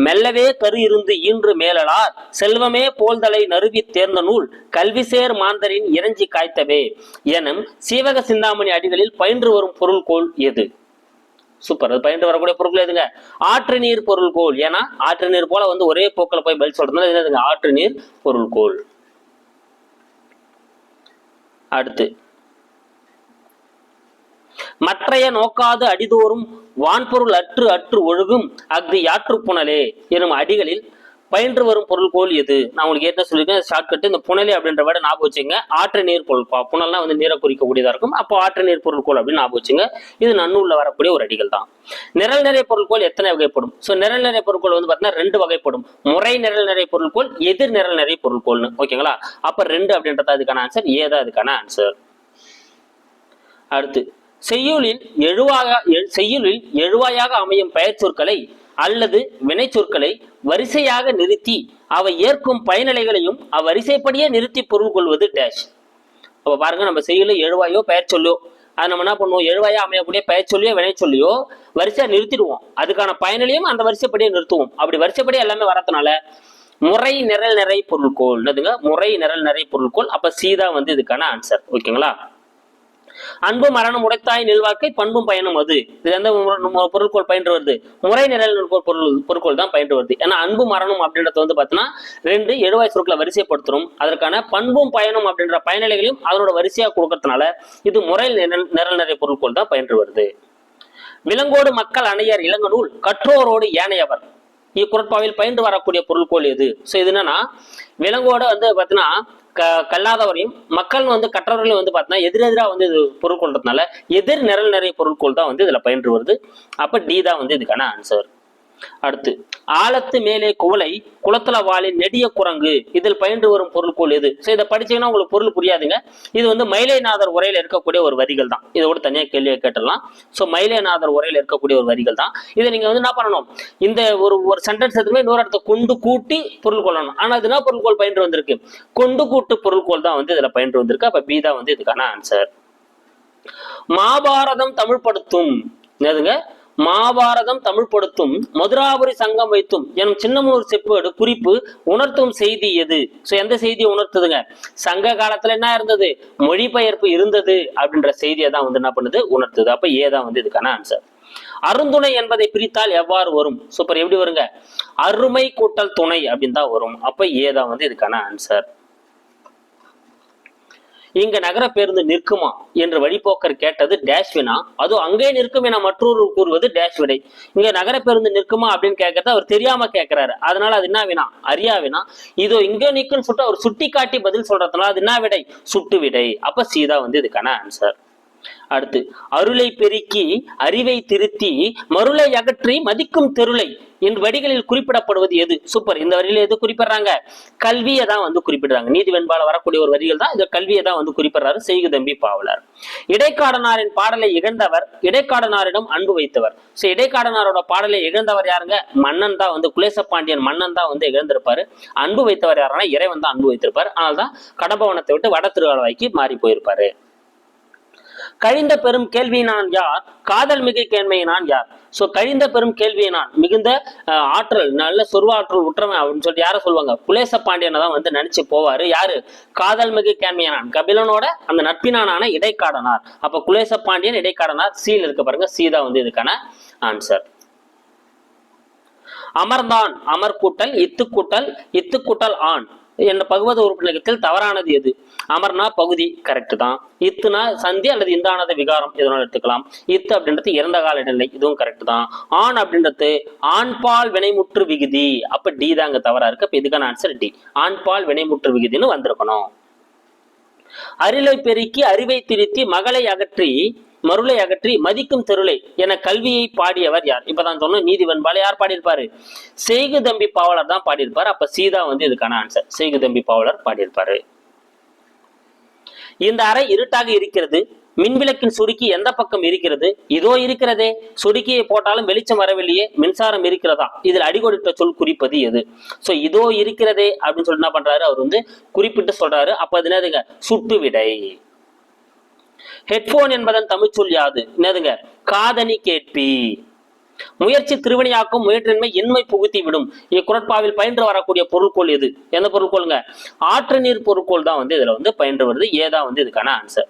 S1: மெல்லவே கரு இருந்து ஈன்று மேலலார். செல்வமே போல்தலை நறுவி தேர்ந்த நூல் கல்விசேர் மாந்தரின் இறஞ்சி காய்த்தவே. எனும் சீவக சிந்தாமணி அடிகளில் பயின்று வரும் பொருள்கோள் எது? சூப்பர். அது பயின்று வரக்கூடிய பொருட்கள் எதுங்க? ஆற்று நீர் பொருள்கோள் ஏன்னா ஆற்று நீர் போல வந்து ஒரே போக்கில் போய் பதில் சொல்றதுனால இது எதுங்க ஆற்று நீர் பொருள்கோள் அடுத்து மற்றைய நோக்காது அடிதோறும் வான்பொருள் அற்று அற்று ஒழுகும் அஃது யாற்று புனலே எனும் அடிகளில் பயின்று வரும் பொருள் கோல் எது? நான் உங்களுக்கு ஏற்கனவே சொல்லியிருக்கேன் ஷார்ட்கட் இந்த புனலே அப்படின்ற விட ஞாபகம் வச்சுங்க ஆற்று நீர் பொருள். புனல்னா வந்து நீரை குறிக்கக்கூடியதாக இருக்கும். அப்போ ஆற்று நீர் பொருள்கோள் அப்படின்னு ஞாபகம் வச்சுங்க இது நன்னூல்ல வரக்கூடிய ஒரு அடிகள் தான். நிரல் நிறை பொருட்கோள் எத்தனை வகைப்படும்? ஸோ நிரல் நிறை பொருட்கோள் வந்து பார்த்தீங்கன்னா ரெண்டு வகைப்படும். முறை நிரல் நிறை பொருட்கோள் எதிர் நிரல் நிறை பொருட்கோள்னு ஓகேங்களா அப்ப ரெண்டு அப்படின்றதா அதுக்கான ஆன்சர் ஏதா அதுக்கான ஆன்சர் அடுத்து செய்யுளில் எழுவாக செய்யுளில் எழுவாயாக அமையும் பெயர் சொற்களை அல்லது வினை சொற்களை வரிசையாக நிறுத்தி அவை ஏற்கும் பயனிலைகளையும் அவ்வரிசைப்படியே நிறுத்தி பொருள் கொள்வது டேஷ் அப்போ பாருங்க நம்ம செய்யுள எழுவாயோ பெயர் சொல்லியோ அது நம்ம என்ன பண்ணுவோம்? எழுவாயா அமையக்கூடிய பெயர் சொல்லியோ வினை சொல்லியோ நிறுத்திடுவோம். அதுக்கான பயனிலையும் அந்த வரிசைப்படியே நிறுத்துவோம். அப்படி வரிசைப்படி எல்லாமே வரதுனால முறை நிரல் நிறை பொருள்கோள். என்னதுங்க? முறை நிரல் நிறை பொருள்கோள். அப்ப சீதா வந்து இதுக்கான ஆன்சர் ஓகேங்களா? அன்பு மரணம் உடைத்தாய் நில்வாக்கை பண்பும் பயனும் அது. இது எந்த மு- பொருட்கோள் பயின்று வருது முறை நிரல் பொருள் பொருட்கோள் தான் பயின்று வருது ஏன்னா அன்பு மரணம் அப்படின்றத வந்து பார்த்தீங்கன்னா ரெண்டு எழுவாய் சொற்களை வரிசைப்படுத்தணும் அதற்கான பண்பும் பயனும் அப்படின்ற பயனிலைகளையும் அதனோட வரிசையாக கொடுக்கறதுனால இது முறை நிரல் நிரல் நிறை பொருட்கோள் தான் பயின்று வருது விலங்கோடு மக்கள் அணையர் இளங்கநூல் கற்றோரோடு ஏனையவர். இக்குரட்பாவில் பயின்று வரக்கூடிய பொருட்கோள் எது? ஸோ இது என்னன்னா விலங்கோட வந்து பார்த்தீங்கன்னா க கல்லாதவரையும் மக்கள் வந்து கற்றவர்களையும் வந்து பார்த்தீங்கன்னா எதிரெதிராக வந்து இது பொருட்கொள்றதுனால எதிர் நிரல் நிறைய பொருட்கோள் தான் வந்து இதில் பயின்று வருது. அப்போ டி தான் வந்து இதுக்கான ஆன்சர் அடுத்து ஆழத்து மேலே குவளை குளத்துல வாளின் நெடிய குரங்கு. இதில் பயின்று வரும் பொருட்கோள் எது? ஸோ இதை படிச்சீங்கன்னா உங்களுக்கு பொருள் புரியாதுங்க. இது வந்து மயிலைநாதர் உரையில இருக்கக்கூடிய ஒரு வரிகள் தான். இதோட தனியா கேள்வியை கேட்டுடலாம். ஸோ மயிலைநாதர் உரையில இருக்கக்கூடிய ஒரு வரிகள் தான். இதை நீங்க வந்து என்ன பண்ணணும்? இந்த ஒரு ஒரு சென்டென்ஸ் எதுவுமே இன்னொரு இடத்த கொண்டு கூட்டி பொருள் கொள்ளணும். ஆனா அது என்ன பொருட்கோள் பயின்று வந்திருக்கு? கொண்டு கூட்டு பொருள்கோள் தான் வந்து இதுல பயின்று வந்திருக்கு. அப்ப பி தான் வந்து இதுக்கான ஆன்சர் மாபாரதம் தமிழ்படுத்தும். என்னதுங்க? மாபாரதம் தமிழ் படுத்தும் மதுராபுரி சங்கம் வைத்தும் எனும் சின்னமனூர் செப்பேடு குறிப்பு உணர்த்தும் செய்தி எது? ஸோ எந்த செய்தியை உணர்த்துதுங்க? சங்க காலத்துல என்ன இருந்தது? மொழிபெயர்ப்பு இருந்தது அப்படின்ற செய்தியை தான் வந்து என்ன பண்ணுது? உணர்த்துது. அப்ப ஏதான் வந்து இதுக்கான ஆன்சர் அருந்துணை என்பதை பிரித்தால் எவ்வாறு வரும்? சூப்பர் எப்படி வருங்க? அருமை கூட்டல் துணை அப்படின்னு தான் வரும். அப்ப ஏதான் வந்து இதுக்கான ஆன்சர் இங்க நகர பேருந்து நிற்குமா என்று வழிபோக்கர் கேட்டது டேஷ் வினா. அதுவும் அங்கே நிற்கும் என மற்றொரு கூறுவது டேஷ் விடை. இங்க நகர பேருந்து நிற்குமா அப்படின்னு கேட்கறத அவர் தெரியாம கேட்கிறாரு. அதனால அது என்ன வினா? அறியா வினா. இதோ இங்க நிக்குன்னு சொல்லிட்டு அவர் சுட்டி காட்டி பதில் சொல்றதுனால அது என்ன விடை? சுட்டு விடை. அப்ப சீதா வந்து இதுக்கான ஆன்சர் அடுத்து அருளை பெருக்கி அறிவை திருத்தி மருளை அகற்றி மதிக்கும் தெருளை என் வடிகளில் குறிப்பிடப்படுவது எது? சூப்பர் இந்த வரியில எது குறிப்பிடுறாங்க? கல்வியை தான் வந்து குறிப்பிடுறாங்க. நீதி வெண்பால வரக்கூடிய ஒரு வரிகள் தான். இந்த கல்வியை தான் வந்து குறிப்பிடுறாரு செய்கு தம்பி பாவலர். இடைக்காடனாரின் பாடலை இகழ்ந்தவர் இடைக்காடனாரிடம் அன்பு வைத்தவர். சோ இடைக்காடனாரோட பாடலை இகழ்ந்தவர் யாருங்க? மன்னன் தான் வந்து குலேச பாண்டியன் மன்னன் தான் வந்து இழந்திருப்பாரு அன்பு வைத்தவர் யாருன்னா இறைவன் தான் அன்பு வைத்திருப்பார். ஆனால் தான் கடம்பவனத்தை விட்டு வட திருவாழ்வாய்க்கு மாறி போயிருப்பாரு. கழிந்த பெரும் கேள்வியினான் யார்? காதல் மிகு கேண்மையினான் யார்? சோ கழிந்த பெரும் கேள்வியினான். மிகுந்த ஆற்றல் நல்ல சொருவாற்றல் உற்றவன் அப்படின்னு சொல்லிட்டு யார சொல்லுவாங்க? குலேச பாண்டியனை தான் வந்து நினைச்சு போவாரு. யாரு? காதல் மிகு கேண்மையானான். கபிலனோட அந்த நட்பினானான இடைக்காடனார். அப்ப குலேச பாண்டியன் இடைக்காடனார் சீல் இருக்க பாருங்க. சீதா வந்து இதுக்கான ஆன்சர் அமர்ந்தான் அமர் கூட்டல் இத்து கூட்டல் இத்து கூட்டல் ஆண். என்ற பகுவத உறுப்பினகத்தில் தவறானது எது? அமர்னா பகுதி கரெக்ட் தான். இத்துனா சந்தி அல்லது இந்தானது விகாரம் எதனால எடுத்துக்கலாம். இத்து அப்படின்றது இறந்த கால நிலை இதுவும் கரெக்ட் தான். ஆண் அப்படின்றது ஆண்பால் வினைமுற்று விகுதி. அப்ப டி தாங்க தவறா இருக்கு. அப்ப இதுக்கான ஆன்சர் டி ஆண்பால் வினைமுற்று விகுதின்னு வந்திருக்கணும். அருளை பெருக்கி அறிவை திருத்தி மகளை அகற்றி மருளை அகற்றி மதிக்கும் தெருளை என கல்வியை பாடியவர் யார்? இப்பதான் சொன்னோம் நீதி யார் பாடியிருப்பாரு. செய்கு தம்பி பாவலர் தான் பாடியிருப்பாரு. அப்ப சீதா வந்து இதுக்கான ஆன்சர் செய்கு தம்பி பாவலர் பாடியிருப்பாரு. இந்த அறை இருட்டாக இருக்கிறது. மின்விளக்கின் சுருக்கி எந்த பக்கம் இருக்கிறது? இதோ இருக்கிறதே. சுருக்கியை போட்டாலும் வெளிச்சம் வரவில்லையே. மின்சாரம் இருக்கிறதா? இதில் அடிகொடிட்ட சொல் குறிப்பது எது? சோ இதோ இருக்கிறதே அப்படின்னு சொல்லி என்ன பண்றாரு? அவர் வந்து குறிப்பிட்டு சொல்றாரு. அப்ப அது என்னதுங்க? சுட்டு விடை ஹெட்போன் என்பதன் தமிழ்ச்சொல் யாது? என்னதுங்க? காதணி கேட்பி. முயற்சி திருவினையாக்கும் முயற்றின்மை இன்மை புகுத்தி விடும். இக்குறட்பாவில் பயின்று வரக்கூடிய பொருட்கோள் எது? எந்த பொருட்கோளுங்க ஆற்று நீர் பொருட்கோள் தான் வந்து இதுல வந்து பயின்று வருது. ஏதான் வந்து இதுக்கான ஆன்சர்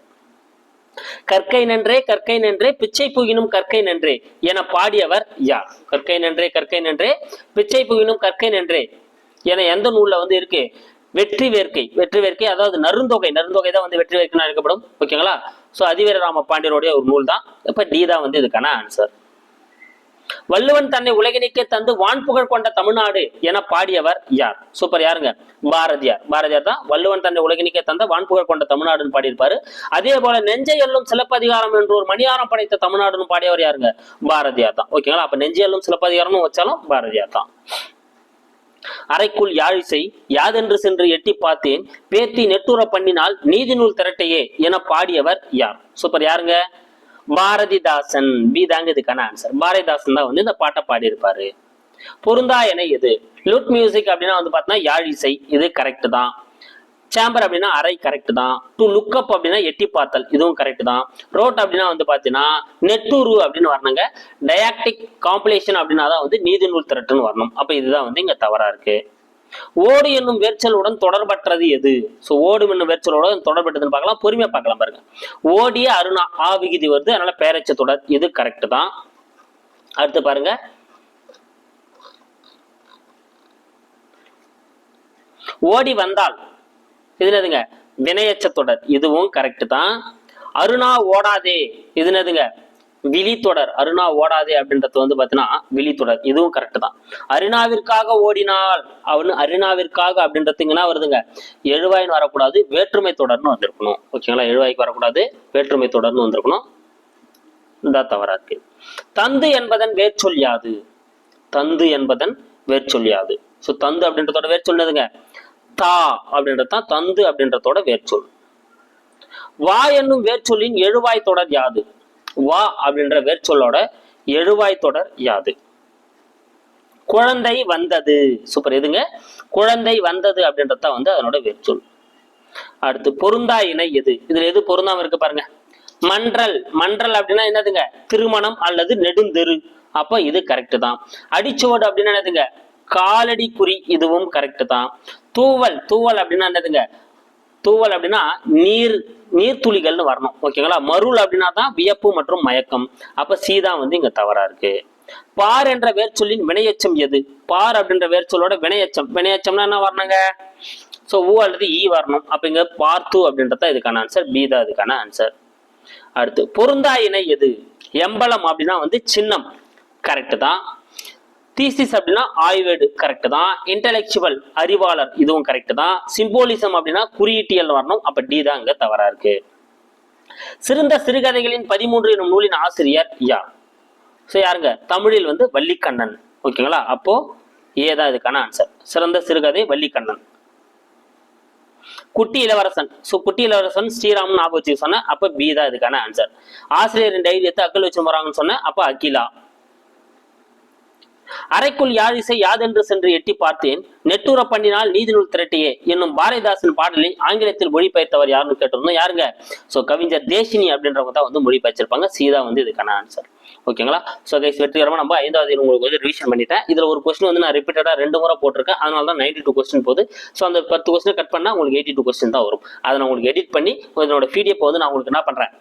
S1: கற்கை நன்றே கற்கை நன்றே பிச்சை புகினும் கற்கை நன்றே என பாடியவர் யார்? கற்கை நன்றே கற்கை நன்றே பிச்சை புகினும் கற்கை நன்றே என எந்த நூல்ல வந்து இருக்கு? வெற்றி வேர்க்கை. வெற்றி வேர்க்கை அதாவது நருந்தொகை நருந்தொகை தான் வந்து வெற்றி வேர்க்கை அழைக்கப்படும். ஓகேங்களா? சோ அதிவீர ராம பாண்டியருடைய ஒரு நூல் தான். இப்ப டி தான் வந்து இதுக்கான ஆன்சர் வள்ளுவன் தன்னை உலகினிக்கே தந்து வான்புகழ் கொண்ட தமிழ்நாடு என பாடியவர் யார்? சூப்பர் யாருங்க? பாரதியார். பாரதியார் தான் வள்ளுவன் தன்னை உலகினிக்கே தந்த வான்புகழ் கொண்ட தமிழ்நாடுன்னு பாடியிருப்பாரு. அதே போல நெஞ்சை எல்லும் சிலப்பதிகாரம் என்று ஒரு மணியாரம் படைத்த தமிழ்நாடுன்னு பாடியவர் யாருங்க? பாரதியார் தான். ஓகேங்களா? அப்ப நெஞ்சை எல்லும் சிலப்பதிகாரம்னு வச்சாலும் பாரதியார் தான். அறைக்குள் யாழிசை யாதென்று சென்று எட்டி பார்த்தேன். பேத்தி நெட்டுற பண்ணினால் நீதி நூல் திரட்டையே என பாடியவர் யார்? சூப்பர் யாருங்க? பாரதிதாசன். பி தாங்க இதுக்கான ஆன்சர் பாரதிதாசன் தான் வந்து இந்த பாட்டை பாடியிருப்பாரு. பொருந்தா என எது? லுட் மியூசிக் அப்படின்னா வந்து பார்த்தோம்னா யாழிசை. இது கரெக்ட் தான். சேம்பர் அப்படின்னா அறை கரெக்ட் தான். டு லுக் அப் அப்படின்னா எட்டி பார்த்தல் இதுவும் கரெக்ட் தான். ரோட் அப்படின்னா வந்து பார்த்தீங்கன்னா நெட்டுரு அப்படின்னு வரணுங்க. டயாக்டிக் காம்பலேஷன் அப்படின்னா தான் வந்து நீதி நூல் திரட்டுன்னு வரணும். அப்போ இதுதான் வந்து இங்கே தவறாக இருக்கு. ஓடு என்னும் வேர்ச்சலுடன் தொடர்பற்றது எது? ஸோ ஓடு என்னும் வேர்ச்சலுடன் தொடர்பற்றதுன்னு பார்க்கலாம். பொறுமையாக பார்க்கலாம் பாருங்க. ஓடிய அருணா ஆ விகுதி வருது. அதனால பேரச்ச தொடர் இது கரெக்ட் தான். அடுத்து பாருங்க. ஓடி வந்தால் இது என்னதுங்க வினையச்ச தொடர். இதுவும் கரெக்ட் தான். அருணா ஓடாதே. இது என்னதுங்க விழித்தொடர் அருணா ஓடாதே அப்படின்றது வந்து பார்த்தீங்கன்னா விழித்தொடர் இதுவும் கரெக்ட் தான். அருணாவிற்காக ஓடினால். அவனு அருணாவிற்காக அப்படின்றதுங்கன்னா வருதுங்க. எழுவாயின்னு வரக்கூடாது. வேற்றுமை தொடர்னு வந்திருக்கணும். ஓகேங்களா? எழுவாய்க்கு வரக்கூடாது. வேற்றுமை தொடர்னு வந்திருக்கணும். இந்த தவறா இருக்கு தந்து என்பதன் வேர்ச்சொல் யாது? தந்து என்பதன் வேர்ச்சொல் யாது? ஸோ தந்து அப்படின்றதோட வேர்ச்சொல் தா அப்படின்றது தான் தந்து அப்படின்றதோட வேர்ச்சொல். வா என்னும் வேர்ச்சொல்லின் எழுவாய் தொடர் யாது? வா அப்படின்ற வேர்ச்சொல்லோட எழுவாய் தொடர் யாது? குழந்தை வந்தது. சூப்பர். எதுங்க? குழந்தை வந்தது அப்படின்றது தான் வந்து அதனோட வேர்ச்சொல். அடுத்து பொருந்தா இணை எது? இதுல எது பொருந்தாம இருக்கு பாருங்க. மன்றல். மன்றல் அப்படின்னா என்னதுங்க? திருமணம் அல்லது நெடுந்தெரு. அப்ப இது கரெக்ட் தான். அடிச்சுவடு அப்படின்னா என்னதுங்க? காலடி குறி இதுவும் கரெக்ட் தான். தூவல் தூவல் அப்படின்னா என்னதுங்க? தூவல் அப்படின்னா நீர் நீர்த்துளிகள்னு வரணும். ஓகேங்களா மருள் அப்படின்னா தான் வியப்பு மற்றும் மயக்கம். அப்ப சீதா வந்து இங்க தவறா இருக்கு. பார் என்ற வேர்ச்சொல்லின் வினையச்சம் எது? பார் அப்படின்ற வேர்ச்சொல்லோட வினையச்சம். வினையச்சம்னா என்ன வரணுங்க? ஸோ ஊ அல்லது ஈ வரணும். அப்படிங்க பார்த்து அப்படின்றது தான் இதுக்கான ஆன்சர் பி தான் இதுக்கான ஆன்சர் அடுத்து பொருந்தா இணை எது? எம்பலம் அப்படின்னா வந்து சின்னம். கரெக்ட் தான். தீசிஸ் அப்படின்னா ஆய்வேடு கரெக்ட் தான். இன்டலெக்சுவல் அறிவாளர் இதுவும் கரெக்ட் தான். சிம்போலிசம் அப்படின்னா குறியீட்டியல் வரணும் அப்ப டி தான் அங்க தவறா இருக்கு. சிறந்த சிறுகதைகளின் பதிமூன்று எனும் நூலின் ஆசிரியர் யா ஸோ யாருங்க? தமிழில் வந்து வள்ளிக்கண்ணன். ஓகேங்களா? அப்போ ஏதா இதுக்கான ஆன்சர் சிறந்த சிறுகதை வள்ளிக்கண்ணன். குட்டி இளவரசன். ஸோ குட்டி இளவரசன் ஸ்ரீராம் ஞாபகம் வச்சு அப்போ பி தான் இதுக்கான ஆன்சர் ஆசிரியரின் டைரியத்தை அக்கல் வச்சு போறாங்கன்னு சொன்ன அப்போ அகிலா. அறைக்குள் யாழிசை யாதென்று சென்று எட்டி பார்த்தேன். நெட்டுற பண்ணினால் நீதிநூல் திரட்டியே என்னும் பாரதிதாசன் பாடலை ஆங்கிலத்தில் மொழிபெயர்த்தவர் யாருன்னு கேட்டிருந்தோம் யாருங்க? ஸோ கவிஞர் தேசினி அப்படின்றவங்க தான் வந்து மொழிபெயர்ச்சிருப்பாங்க. சீதா வந்து இதுக்கான ஆன்சர் ஓகேங்களா? ஸோ கைஸ் வெற்றிகரமாக நம்ம ஐந்தாவது உங்களுக்கு வந்து ரிவிஷன் பண்ணிட்டேன். இதில் ஒரு கொஸ்டின் வந்து நான் ரிப்பீட்டடாக ரெண்டு முறை போட்டிருக்கேன். அதனால தான் நைன்டி டூ கொஸ்டின் போகுது. ஸோ அந்த பத்து கொஸ்டின் கட் பண்ணால் உங்களுக்கு எயிட்டி டூ கொஸ்டின் தான் வரும். அதை நான் உங்களுக்கு எடிட் பண்ணி இதனோட பிடிஎஃப் வந்து நான் உங்களுக்கு என்ன பண்ணுறேன்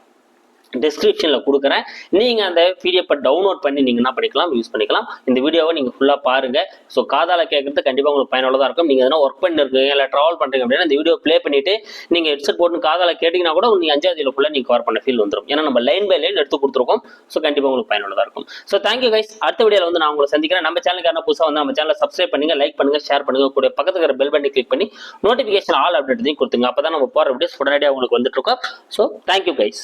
S1: டிஸ்கிரிப்ஷனில் கொடுக்குறேன். நீங்கள் அந்த பிடிஎஃப்பை டவுன்லோட் பண்ணி நீங்கள் என்ன பண்ணிக்கலாம் யூஸ் பண்ணிக்கலாம். இந்த வீடியோவை நீங்கள் ஃபுல்லாக பாருங்கள் ஸோ காதால் கேட்குறது கண்டிப்பாக உங்களுக்கு பயனுள்ளதாக இருக்கும். நீங்கள் எதனா ஒர்க் பண்ணிருக்கீங்க இல்லை ட்ராவல் பண்ணுறீங்க அப்படின்னா இந்த வீடியோ ப்ளே பண்ணிவிட்டு நீங்கள் ஹெட்செட் போட்டு காதால் கேட்டிங்கன்னா கூட நீங்கள் அஞ்சாவது இதில் நீங்கள் கவர் பண்ண ஃபீல் வந்துடும் ஏன்னா நம்ம லைன் பை லைன் எடுத்து கொடுத்துருக்கோம். ஸோ கண்டிப்பாக உங்களுக்கு பயனுள்ளதாக இருக்கும். ஸோ தேங்க்யூ கைஸ் அடுத்த வீடியோவில் வந்து நான் உங்களை சந்திக்கிறேன். நம்ம சேனலுக்கு என்ன புதுசாக வந்து நம்ம சேனலை சப்ஸ்கிரைப் பண்ணுங்கள் லைக் பண்ணுங்கள் ஷேர் பண்ணுங்கள் கூட பக்கத்துக்கு இருக்கிற பெல் பண்ணி கிளிக் பண்ணி நோட்டிஃபிகேஷன் ஆல் அப்டேட்டையும் கொடுத்துங்க. அப்போ தான் நம்ம போகிற வீடியோஸ் உடனடியாக உங்களுக்கு வந்துட்டு இருக்கோம். So thank you guys